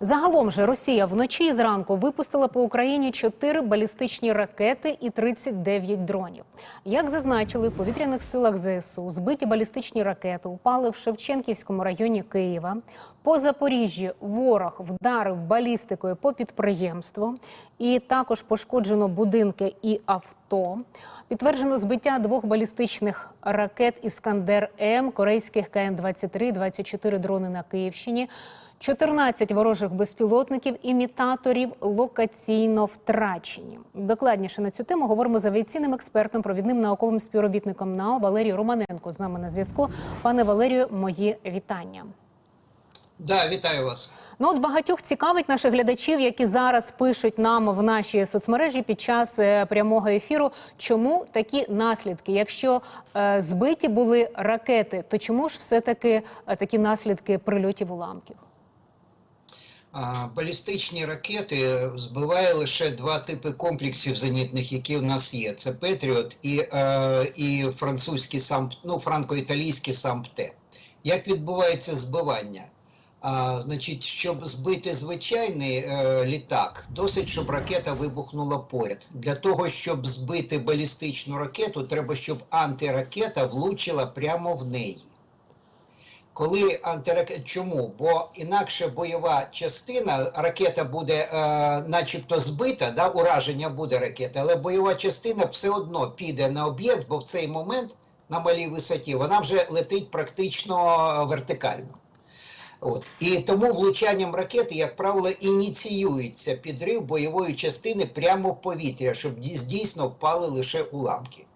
Загалом же Росія вночі і зранку випустила по Україні 4 балістичні ракети і 39 дронів. Як зазначили в повітряних силах ЗСУ, збиті балістичні ракети упали в Шевченківському районі Києва. По Запоріжжі ворог вдарив балістикою по підприємству, і також пошкоджено будинки і авто. Підтверджено збиття двох балістичних ракет Іскандер М, корейських КН-23, 24 дрони на Київщині. 14 ворожих безпілотників імітаторів локаційно втрачені. Докладніше на цю тему говоримо з авіаційним експертом, провідним науковим співробітником НАО Валерією Романенко. З нами на зв'язку. Пане Валерію, мої вітання. Да, вітаю вас. Ну от багатьох цікавить наших глядачів, які зараз пишуть нам в наші соцмережі під час е, прямого ефіру. Чому такі наслідки? Якщо е, збиті були ракети, то чому ж все таки е, такі наслідки прильотів уламків? Балістичні ракети збиває лише два типи комплексів зенітних, які в нас є: це Петріот і, е, і французький сам, ну, франко-італійський САМПТЕ. Як відбувається збивання? А, значить, щоб збити звичайний е, літак, досить, щоб ракета вибухнула поряд. Для того, щоб збити балістичну ракету, треба, щоб антиракета влучила прямо в неї. Коли антиракет, чому? Бо інакше бойова частина, ракета буде е, начебто збита, да, ураження буде ракети, але бойова частина все одно піде на об'єкт, бо в цей момент на малій висоті вона вже летить практично вертикально. От. І тому влучанням ракети, як правило, ініціюється підрив бойової частини прямо в повітря, щоб дійсно впали лише уламки.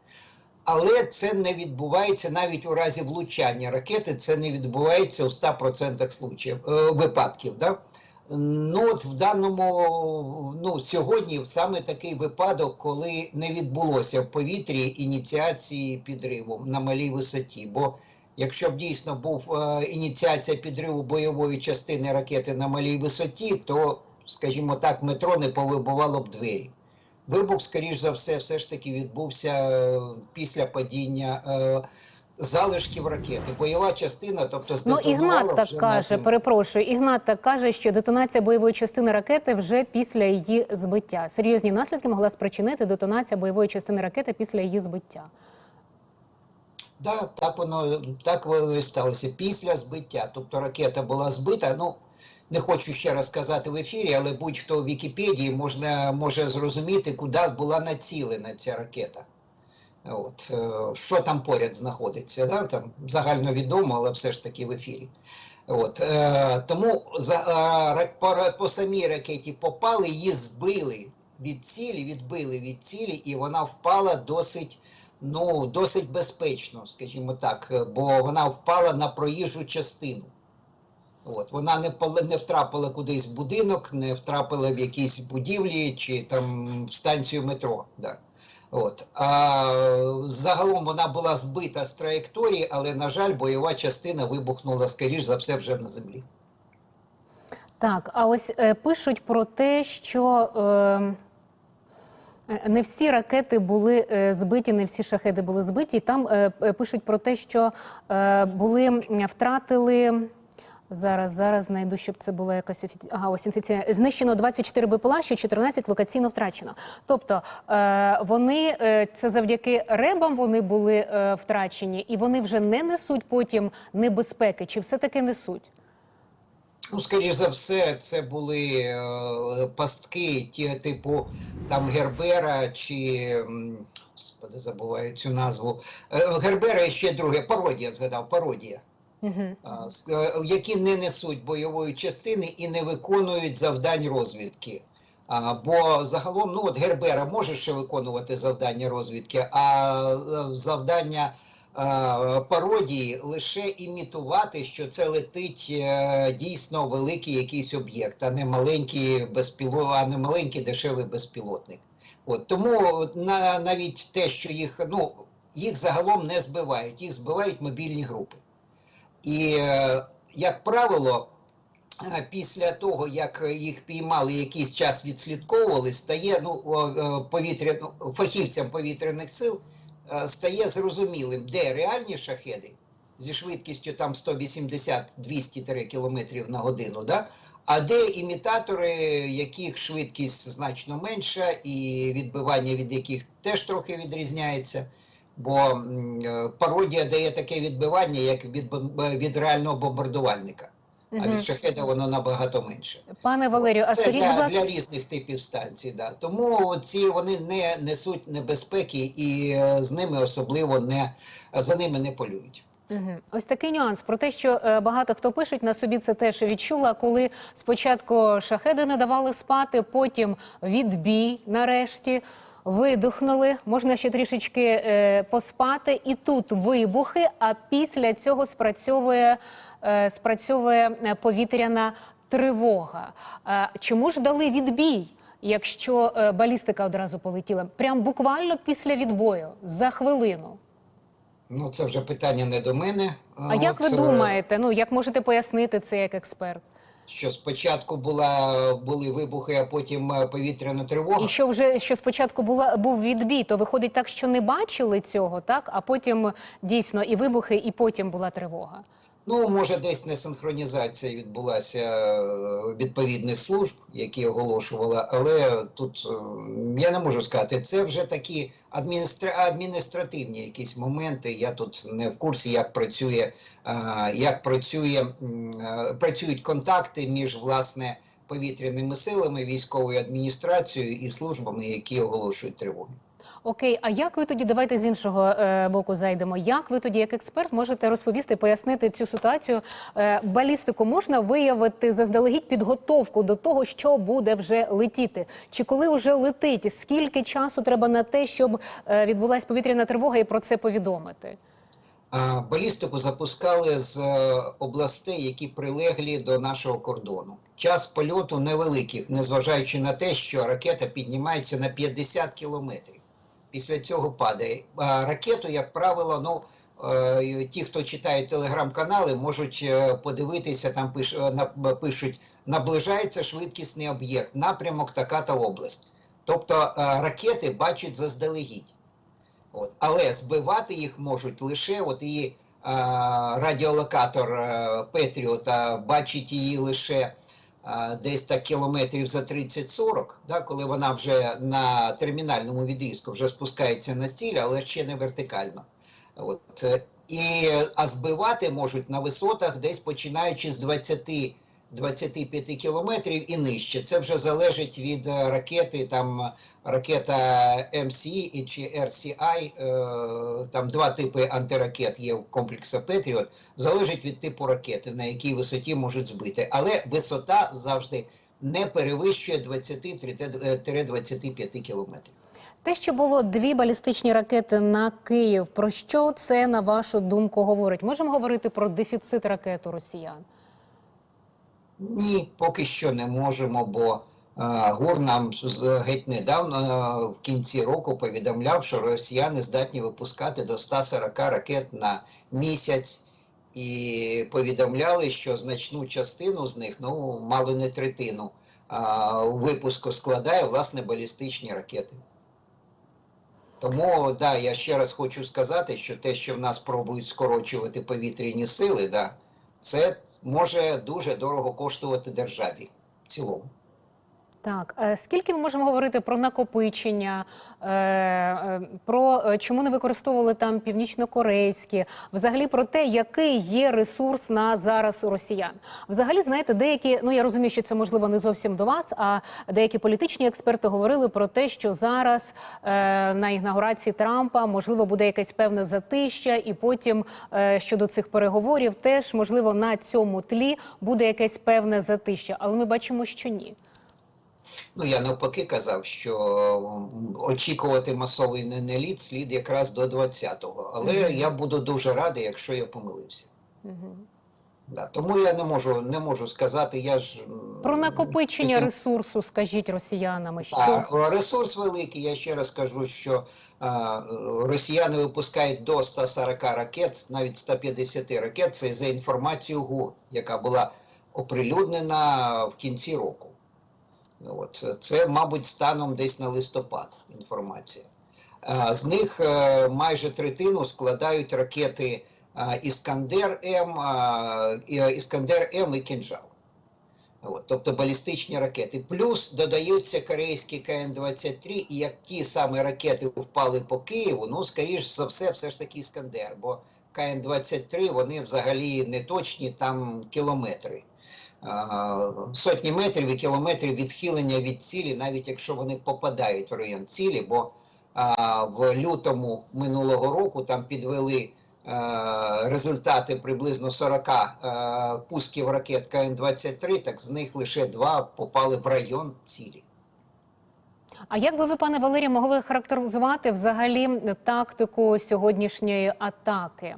Але це не відбувається навіть у разі влучання ракети, це не відбувається у 100% случаїв, е, випадків. Да? Ну от в даному, ну сьогодні саме такий випадок, коли не відбулося в повітрі ініціації підриву на малій висоті. Бо якщо б дійсно був е, ініціація підриву бойової частини ракети на малій висоті, то, скажімо так, метро не повибивало б двері. Вибух, скоріш за все, все ж таки відбувся е, після падіння е, залишків ракети. Бойова частина, тобто Ну, Ігнат так на каже, землі. перепрошую. Ігнат так каже, що детонація бойової частини ракети вже після її збиття. Серйозні наслідки могла спричинити детонація бойової частини ракети після її збиття. Да, так воно так воно і сталося після збиття. Тобто ракета була збита. Ну не хочу ще раз казати в ефірі, але будь-хто в Вікіпедії можна може зрозуміти, куди була націлена ця ракета. От е, що там поряд знаходиться, да? там загальновідомо, але все ж таки в ефірі. От, е, тому за, е, по, по самій ракеті попали, її збили від цілі, відбили від цілі, і вона впала досить, ну, досить безпечно, скажімо так, бо вона впала на проїжджу частину. От, вона не, не втрапила кудись в будинок, не втрапила в якісь будівлі чи там в станцію метро. Да. От. А загалом вона була збита з траєкторії, але, на жаль, бойова частина вибухнула, скоріш за все, вже на землі. Так, а ось е, пишуть про те, що е, е, не всі ракети були е, збиті, не всі шахеди були збиті. І там е, е, пишуть про те, що е, були втратили. Зараз, зараз знайду, щоб це було якось офіці... Ага, ось офіційно. Знищено 24 БПЛА, ще 14 локаційно втрачено. Тобто е, вони е, це завдяки ребам вони були е, втрачені, і вони вже не несуть потім небезпеки, чи все таки несуть? Ну, скоріш за все, це були е, пастки, ті, типу там Гербера чи. Господи, забуваю цю назву. Е, Гербера і ще друге, пародія згадав, пародія. Е, які не несуть бойової частини і не виконують завдань розвідки. А, бо загалом, ну от Гербера може ще виконувати завдання розвідки, а е, завдання пародії лише імітувати, що це летить е, дійсно великий якийсь об'єкт, а не маленький безпіло, а не маленький дешевий безпілотник. От тому на, навіть те, що їх ну їх загалом не збивають, їх збивають мобільні групи. І, е, як правило, е, після того, як їх піймали, якийсь час відслідковували, стає ну, е, фахівцям повітряних сил стає зрозумілим, де реальні шахеди зі швидкістю там 180-200 км на годину, да? А де імітатори, яких швидкість значно менша, і відбивання від яких теж трохи відрізняється. Бо е, пародія дає таке відбивання, як від, бом- від реального бомбардувальника. А від шахеда воно набагато менше. Пане Валерію, а скажіть, для, для різних типів станцій. Да. Тому ці вони не несуть небезпеки і е, з ними особливо не за ними не полюють. Ось такий нюанс про те, що е, багато хто пишуть на собі це теж відчула, коли спочатку шахеди не давали спати, потім відбій нарешті. Видихнули, можна ще трішечки е, поспати, і тут вибухи. А після цього спрацьовує, е, спрацьовує е, повітряна тривога. Е, чому ж дали відбій, якщо е, балістика одразу полетіла? Прям буквально після відбою за хвилину. Ну це вже питання не до мене. А як ви е, думаєте? Ну як можете пояснити це як експерт? Що спочатку була були вибухи, а потім е, повітряна тривога? І що вже що спочатку була був відбій, то виходить так, що не бачили цього, так а потім дійсно і вибухи, і потім була тривога. Ну, може, десь не синхронізація відбулася е, відповідних служб, які оголошували, але тут е, я не можу сказати, це вже такі адміністра... адміністративні якісь моменти. Я тут не в курсі, як працює, е, як працює, працюють контакти між власне повітряними силами, військовою адміністрацією і службами, які оголошують тривоги. Окей, а як ви тоді давайте з іншого е, боку зайдемо? Як ви тоді, як експерт, можете розповісти, пояснити цю ситуацію? Е, балістику можна виявити заздалегідь підготовку до того, що буде вже летіти? Чи коли вже летить? Скільки часу треба на те, щоб е, відбулася повітряна тривога і про це повідомити? Балістику запускали з областей, які прилеглі до нашого кордону. Час польоту невеликих, незважаючи на те, що ракета піднімається на 50 кілометрів. Після цього падає. А ракету, як правило, ну е, ті, хто читає телеграм-канали, можуть е, подивитися, там е, пишуть, наближається швидкісний об'єкт, напрямок така та область. Тобто ракети бачать заздалегідь. От. Але збивати їх можуть лише от її а, радіолокатор Петріота бачить її лише десь так кілометрів за 30-40, да, коли вона вже на термінальному відрізку вже спускається на стіль, але ще не вертикально. От. е, І, а збивати можуть на висотах десь починаючи з 20 25 кілометрів і нижче. Це вже залежить від е, ракети, там ракета МСІ чи RCI, е, там два типи антиракет є у комплексу Петріот, залежить від типу ракети, на якій висоті можуть збити. Але висота завжди не перевищує 20-25 кілометрів. Те, що було дві балістичні ракети на Київ, про що це на вашу думку говорить? Можемо говорити про дефіцит ракет у росіян? Ні, поки що не можемо, бо е, ГУР нам геть недавно е, в кінці року повідомляв, що росіяни здатні випускати до 140 ракет на місяць, і повідомляли, що значну частину з них, ну мало не третину, е, випуску складає власне балістичні ракети. Тому да, я ще раз хочу сказати, що те, що в нас пробують скорочувати повітряні сили, да, це може дуже дорого коштувати державі в цілому. Так, е, скільки ми можемо говорити про накопичення, е, е, про чому не використовували там північно-корейські, взагалі про те, який є ресурс на зараз у росіян. Взагалі, знаєте, деякі, ну я розумію, що це можливо не зовсім до вас, а деякі політичні експерти говорили про те, що зараз на інаугурації Трампа можливо буде якесь певне затища, і потім щодо цих переговорів теж можливо на цьому тлі буде якесь певне затища. Але ми бачимо, що ні. Ну я навпаки казав, що очікувати масовий ненеліт слід якраз до 20-го. Але Мгм. я буду дуже радий, якщо я помилився. Мгм. Да, тому я не можу не можу сказати. Я ж Про накопичення після- ресурсу, скажіть росіянами, що А, ресурс великий. Я ще раз кажу, що а, росіяни випускають до 140 ракет, навіть 150 ракет. Це за інформацією ГУР, яка була оприлюднена в кінці року. От це, мабуть, станом десь на листопад інформація. З них е, майже третину складають ракети Іскандер М, Іскандер М і Кінжал. От, тобто балістичні ракети. Плюс додаються корейські КН-23, і як ті самі ракети впали по Києву, ну, скоріш за все, все ж таки Іскандер, бо КН-23 вони взагалі не точні, там кілометри. Сотні метрів і кілометрів відхилення від цілі, навіть якщо вони попадають в район цілі, бо в лютому минулого року там підвели результати приблизно 40 е, пусків ракет КН-23, так з них лише два попали в район цілі. А як би ви, пане Валерію, могли характеризувати взагалі тактику сьогоднішньої атаки?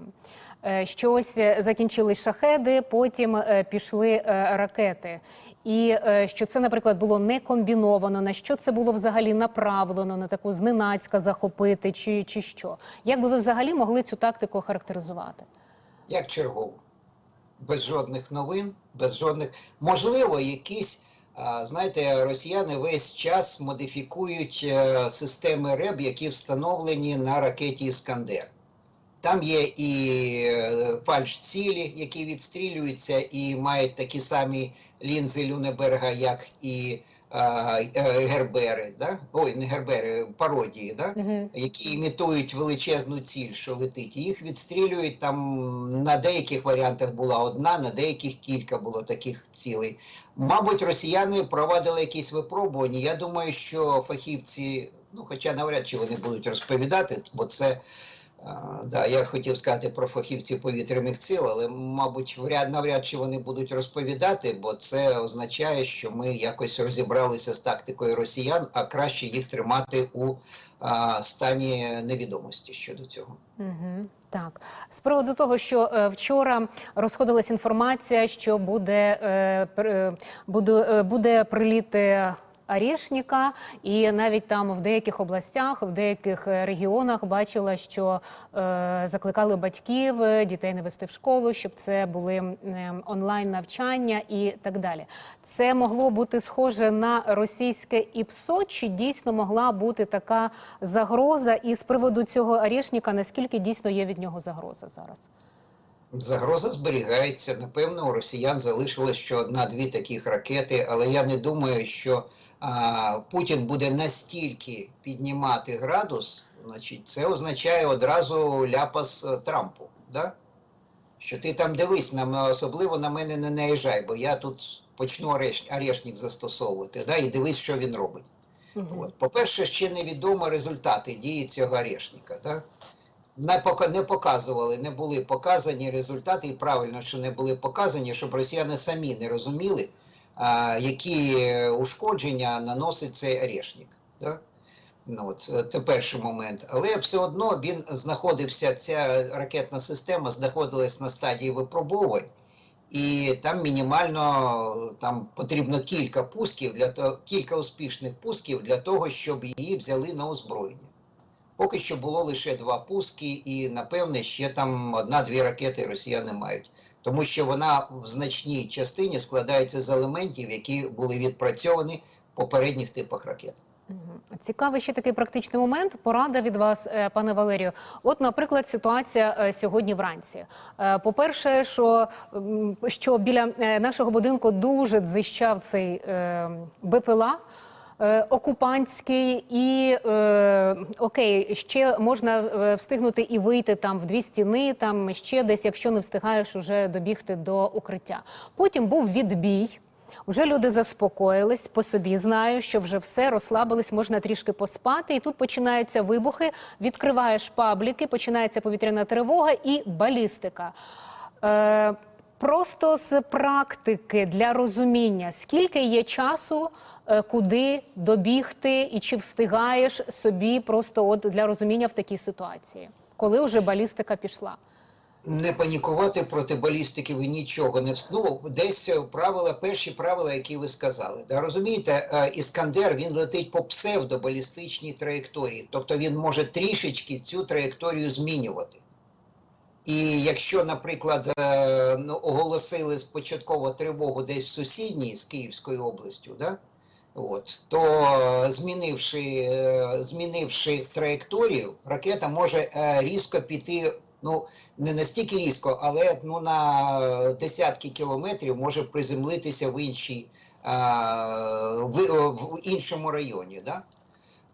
Е, Що ось е, закінчились шахеди, потім е, пішли ракети. І що це, наприклад, було не комбіновано, на що це було взагалі направлено, на таку зненацька захопити, чи, чи що? Як би ви взагалі могли цю тактику характеризувати? Як чергово. Без жодних новин, без жодних. Можливо, якісь, знаєте, росіяни весь час модифікують системи РЕБ, які встановлені на ракеті Іскандер. Там є і е, фальш-цілі, які відстрілюються і мають такі самі лінзи Люнеберга, як і е, Гербери, да? ой, не Гербери, пародії, да? Угу. які імітують величезну ціль, що летить. І їх відстрілюють там на деяких варіантах була одна, на деяких кілька було таких цілей. Мабуть, росіяни провадили якісь випробування. Я думаю, що фахівці, ну хоча навряд чи вони будуть розповідати, бо це. Да, я хотів сказати про фахівців повітряних сил, але, мабуть, вряд навряд чи вони будуть розповідати, бо це означає, що ми якось розібралися з тактикою росіян, а краще їх тримати у а, стані невідомості щодо цього. Угу, так, з приводу того, що е, вчора розходилась інформація, що буде, е, е, буде, е, буде приліт е, Арішніка, і навіть там в деяких областях, в деяких е, регіонах бачила, що е, закликали батьків е, дітей не вести в школу, щоб це були м, онлайн навчання і так далі. Це могло бути схоже на російське ІПСО, чи дійсно могла бути така загроза? І з приводу цього Арішніка, наскільки дійсно є від нього загроза зараз? Загроза зберігається. Напевно, у росіян залишилось ще одна-дві таких ракети, але я не думаю, що а, Путін буде настільки піднімати градус, значить, це означає одразу ляпас е, Трампу. Да? Що ти там дивись, на, особливо на мене не наїжджай, бо я тут почну орешник застосовувати, да? і дивись, що він робить. Угу. От. По-перше, ще невідомо результати дії цього орешника. Да? Не, пока, не показували, не були показані результати, і правильно, що не були показані, щоб росіяни самі не розуміли, які е, ушкодження наносить цей орешник. Да? Ну, от, е, це перший момент. Але все одно він знаходився, ця ракетна система знаходилась на стадії випробувань, і там мінімально там потрібно кілька пусків для того, кілька успішних пусків для того, щоб її взяли на озброєння. Поки що було лише два пуски, і напевне ще там одна-дві ракети росіяни мають. Тому що вона в значній частині складається з елементів, які були відпрацьовані в попередніх типах ракет. Цікавий ще такий практичний момент. Порада від вас, е, пане Валерію. От, наприклад, ситуація е, сьогодні вранці. Е, По-перше, що, що біля нашого будинку дуже дзищав цей БПЛА. Е, Окупантський і е, окей, ще можна е, встигнути і вийти там в дві стіни, там ще десь, якщо не встигаєш уже добігти до укриття. Потім був відбій. Вже люди заспокоїлись, по собі знаю, що вже все розслабились, можна трішки поспати. І тут починаються вибухи. Відкриваєш пабліки, починається повітряна тривога і балістика. Е, просто з практики для розуміння, скільки є часу, е, куди добігти, і чи встигаєш собі просто от для розуміння в такій ситуації, коли вже балістика пішла. Не панікувати проти балістики ви нічого не ну, десь правила, перші правила, які ви сказали. Да, розумієте, е, Іскандер він летить по псевдобалістичній траєкторії, тобто він може трішечки цю траєкторію змінювати. І якщо, наприклад, е, ну, оголосили спочатково тривогу десь в сусідній з Київською областю, да? От, то е, змінивши, е, змінивши траєкторію, ракета може різко піти Ну не настільки різко, але ну на десятки кілометрів може приземлитися в іншій в, в іншому районі. Да?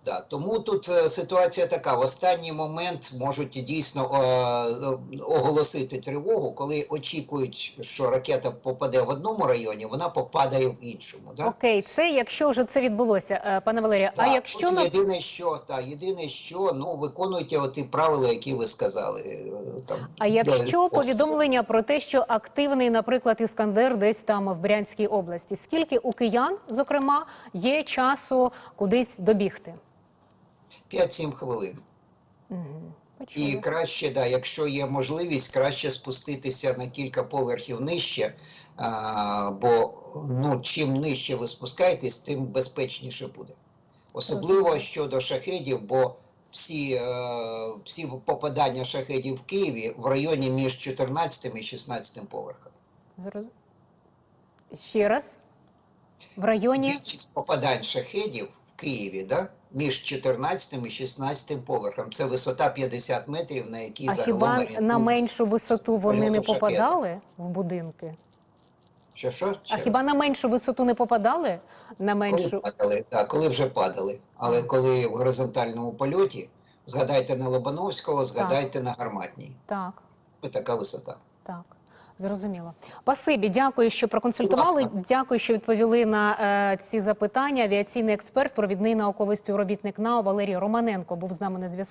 Да, тому тут е, ситуація така: в останній момент можуть дійсно е, оголосити тривогу, коли очікують, що ракета попаде в одному районі, вона попадає в іншому. Да? Окей, це якщо вже це відбулося, е, пане Валерію. А якщо тут єдине, що та єдине, що ну виконуйте оті правила, які ви сказали. е, Там А якщо де- повідомлення про те, що активний, наприклад, іскандер десь там в Брянській області, скільки у киян, зокрема, є часу кудись добігти? 5-7 хвилин. Почули. І краще, да, якщо є можливість, краще спуститися на кілька поверхів нижче. А, бо ну, чим нижче ви спускаєтесь, тим безпечніше буде. Особливо щодо шахедів, бо всі, е, всі попадання шахедів в Києві в районі між 14 і 16 поверхом. Ще раз. В районі Більшість попадань шахедів в Києві, да, між 14 і 16 поверхом. Це висота 50 метрів, на якій а загалом хіба на меншу висоту вони не попадали в будинки? Що що? А Ще раз. хіба на меншу висоту не попадали? На коли падали? Так, коли вже падали. Але коли в горизонтальному польоті, згадайте на Лобановського, згадайте на Гарматній. так. Ось така висота. Так, зрозуміло. Пасибі, дякую, що проконсультували. Дякую, що відповіли на е, ці запитання. Авіаційний експерт, провідний науковий співробітник НАО Валерій Романенко був з нами на зв'язку.